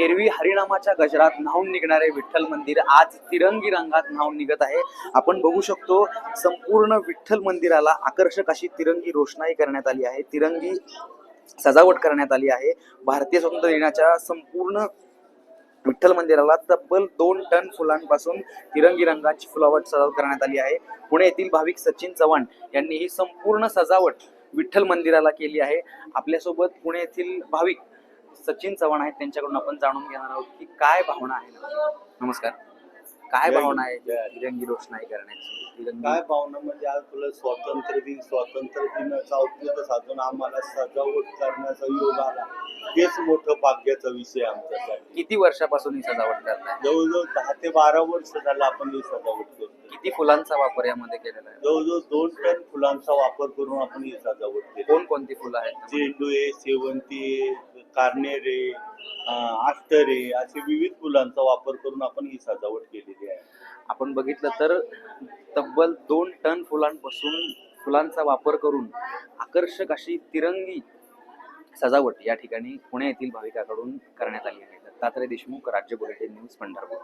एरवी हरिनामाच्या गजरात न्हावून निघणारे विठ्ठल मंदिर आज तिरंगी रंगात न्हावून निघत आहे. आपण बघू शकतो संपूर्ण विठ्ठल मंदिराला आकर्षक अशी तिरंगी रोषणाई करण्यात आली आहे. तिरंगी सजावट करण्यात आली आहे. भारतीय स्वातंत्र्य दिनाच्या संपूर्ण विठ्ठल मंदिराला तब्बल दोन टन फुलांपासून तिरंगी रंगाची फुलावट सजावट करण्यात आली आहे. पुणे येथील भाविक सचिन चव्हाण यांनी ही संपूर्ण सजावट विठ्ठल मंदिराला केली आहे. आपल्यासोबत पुणे येथील भाविक सचिन चव्हाण आहेत त्यांच्याकडून आपण जाणून घेणार आहोत की काय भावना आहे नमस्कार. काय भावना आहे? तिरंगी रोषणाई करण्याची. काय भावना म्हणजे आज तुला स्वातंत्र्य दिन स्वातंत्र्य दिनाचा औचित्य साधून आम्हाला सजावट करण्याचा योग आला. हेच मोठं भाग्याचा विषय आमच्यासाठी. किती वर्षापासून ही सजावट करताय? जवळजवळ दहा ते बारा वर्ष झालं आपण ही सजावट करतो किती फुलांचा वापर यामध्ये केलेला आहे? जवळजवळ दोन टन फुलांचा वापर करून आपण ही सजावट केली. कोणकोणती फुलं आहेत? झेंडू आहे शेवंती आहे कार्नेरे आष्टरे असे विविध फुलांचा वापर करून आपण ही सजावट केलेली आहे. आपण बघितलं तर तब्बल दोन टन फुलांपासून फुलांचा वापर करून आकर्षक अशी तिरंगी सजावट या ठिकाणी पुणे येथील भाविकाकडून करण्यात आली आहे. दत्तात्रय देशमुख राज्य बुलेटिन न्यूज पंढरपूर.